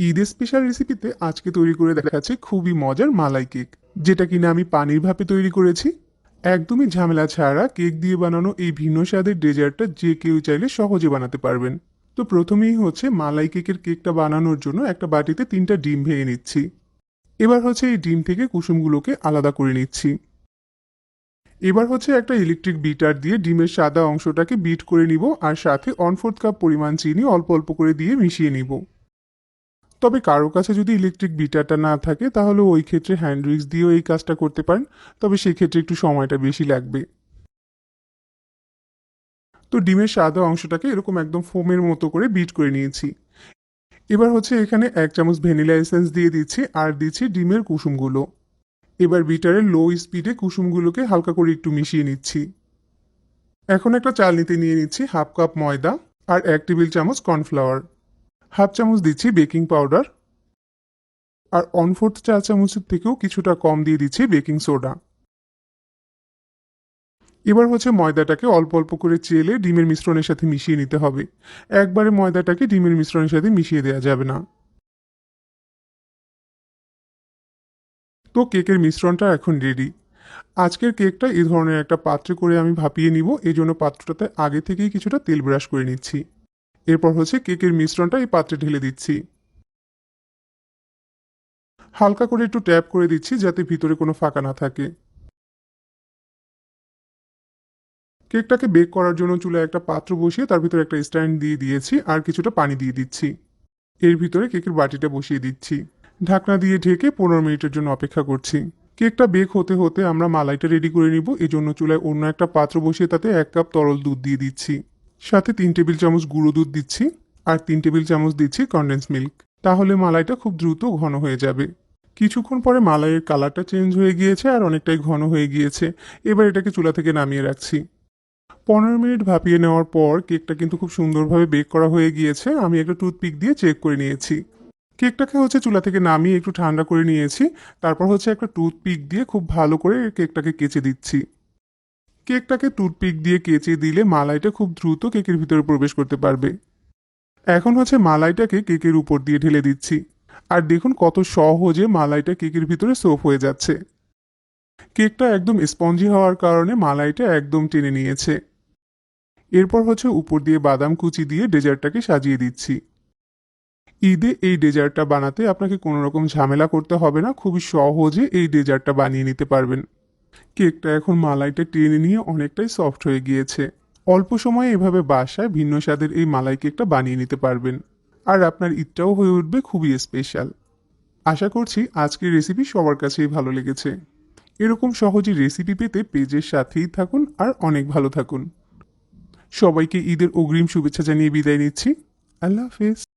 ঈদের স্পেশাল রেসিপিতে আজকে তৈরি করে দেখাচ্ছি খুবই মজার মালাই কেক। যেটা কিনা আমি পানির ভাপে তৈরি করেছি। একদমই ঝামেলা ছাড়া কেক দিয়ে বানানো এই ভিন্ন স্বাদের ডেজার্টটা যে কেউ চাইলে সহজে বানাতে পারবেন। তো প্রথমেই হচ্ছে মালাই কেকের কেকটা বানানোর জন্য একটা বাটিতে তিনটা ডিম ভেঙে নিচ্ছি। এবার হচ্ছে এই ডিম থেকে কুসুমগুলোকে আলাদা করে নিচ্ছি। এবার হচ্ছে একটা ইলেকট্রিক বিটার দিয়ে ডিমের সাদা অংশটাকে বিট করে নিব আর সাথে ওয়ান ফোর্থ কাপ পরিমাণ চিনি অল্প অল্প করে দিয়ে মিশিয়ে নিব। তবে কারও কাছে যদি ইলেকট্রিক বিটারটা না থাকে, তাহলে ওই ক্ষেত্রে হ্যান্ড উইক্স দিয়েও এই কাজটা করতে পারেন। তবে সেক্ষেত্রে একটু সময়টা বেশি লাগবে। তো ডিমের সাদা অংশটাকে এরকম একদম ফোমের মতো করে বিট করে নিয়েছি। এবার হচ্ছে এখানে এক চামচ ভ্যানিলা এসেন্স দিয়ে দিচ্ছি আর দিচ্ছি ডিমের কুসুমগুলো। এবার বিটারের লো স্পিডে কুসুমগুলোকে হালকা করে একটু মিশিয়ে নিচ্ছি। এখন একটা চালনিতে নিয়ে নিচ্ছি হাফ কাপ ময়দা আর এক টেবিল চামচ কর্নফ্লাওয়ার হাফ চামচ দিচ্ছি বেকিং পাউডার আর অন ফোর্থ চা চামচের থেকেও কিছুটা কম দিয়ে দিচ্ছি বেকিং সোডা। এবার হচ্ছে ময়দাটাকে অল্প অল্প করে চেলে ডিমের মিশ্রণের সাথে মিশিয়ে নিতে হবে। একবারে ময়দাটাকে ডিমের মিশ্রণের সাথে মিশিয়ে দেওয়া যাবে না। তো কেকের মিশ্রণটা এখন রেডি আজকের কেকটা এই ধরনের একটা পাত্রে করে আমি ভাপিয়ে নিব এই জন্য পাত্রটাতে আগে থেকেই কিছুটা তেল ব্রাশ করে নিচ্ছি। এরপর হচ্ছে কেকের মিশ্রণটা এই পাত্রে ঢেলে দিচ্ছি। হালকা করে একটু ট্যাপ করে দিচ্ছি যাতে ভিতরে কোনো ফাঁকা না থাকে। কেকটাকে বেক করার জন্য চুলায় একটা পাত্র বসিয়ে তার ভিতরে একটা স্ট্যান্ড দিয়ে দিয়েছি আর কিছুটা পানি দিয়ে দিচ্ছি। এর ভিতরে কেকের বাটিটা বসিয়ে দিচ্ছি। ঢাকনা দিয়ে ঢেকে পনেরো মিনিটের জন্য অপেক্ষা করছি। কেকটা বেক হতে হতে আমরা মালাইটা রেডি করে নিব। এই জন্য চুলায় অন্য একটা পাত্র বসিয়ে তাতে এক কাপ তরল দুধ দিয়ে দিচ্ছি। সাথে তিন টেবিল চামচ গুঁড়ো দুধ দিচ্ছি আর তিন টেবিল চামচ দিচ্ছি কনডেন্স মিল্ক তাহলে মালাইটা খুব দ্রুত ঘন হয়ে যাবে। কিছুক্ষণ পরে মালাইয়ের কালারটা চেঞ্জ হয়ে গিয়েছে আর অনেকটাই ঘন হয়ে গিয়েছে। এবার এটাকে চুলা থেকে নামিয়ে রাখছি। পনেরো মিনিট ভাপিয়ে নেওয়ার পর কেকটা কিন্তু খুব সুন্দরভাবে বেক করা হয়ে গিয়েছে। আমি একটা টুথপিক দিয়ে চেক করে নিয়েছি। কেকটাকে হচ্ছে চুলা থেকে নামিয়ে একটু ঠান্ডা করে নিয়েছি। তারপর হচ্ছে একটা টুথপিক দিয়ে খুব ভালো করে কেকটাকে কেচে দিচ্ছি। কেকটাকে টুথপিক দিয়ে কেচে দিলে মালাইটা খুব দ্রুত কেকের ভিতরে প্রবেশ করতে পারবে। এখন হচ্ছে মালাইটাকে কেকের উপর দিয়ে ঢেলে দিচ্ছি। আর দেখুন কত সহজে মালাইটা কেকের ভিতরে সোপ হয়ে যাচ্ছে। কেকটা একদম স্পঞ্জি হওয়ার কারণে মালাইটা একদম টেনে নিয়েছে। এরপর হচ্ছে উপর দিয়ে বাদাম কুচি দিয়ে ডেজার্টটাকে সাজিয়ে দিচ্ছি। ঈদে এই ডেজার্টটা বানাতে আপনাকে কোনো রকম ঝামেলা করতে হবে না। খুবই সহজে এই ডেজার্টটা বানিয়ে নিতে পারবেন। কেকটা এখন মালাইটা টেনে নিয়ে অনেকটাই সফট হয়ে গিয়েছে। অল্প সময়ে এভাবে বাসায় ভিন্ন স্বাদের এই মালাই কেকটা বানিয়ে নিতে পারবেন। আর আপনার ঈদটাও হয়ে উঠবে খুবই স্পেশাল আশা করছি আজকের রেসিপি সবার কাছেই ভালো লেগেছে। এরকম সহজে রেসিপি পেতে পেজের সাথেই থাকুন আর অনেক ভালো থাকুন। সবাইকে ঈদের অগ্রিম শুভেচ্ছা জানিয়ে বিদায় নিচ্ছি। আল্লাহ হাফেজ।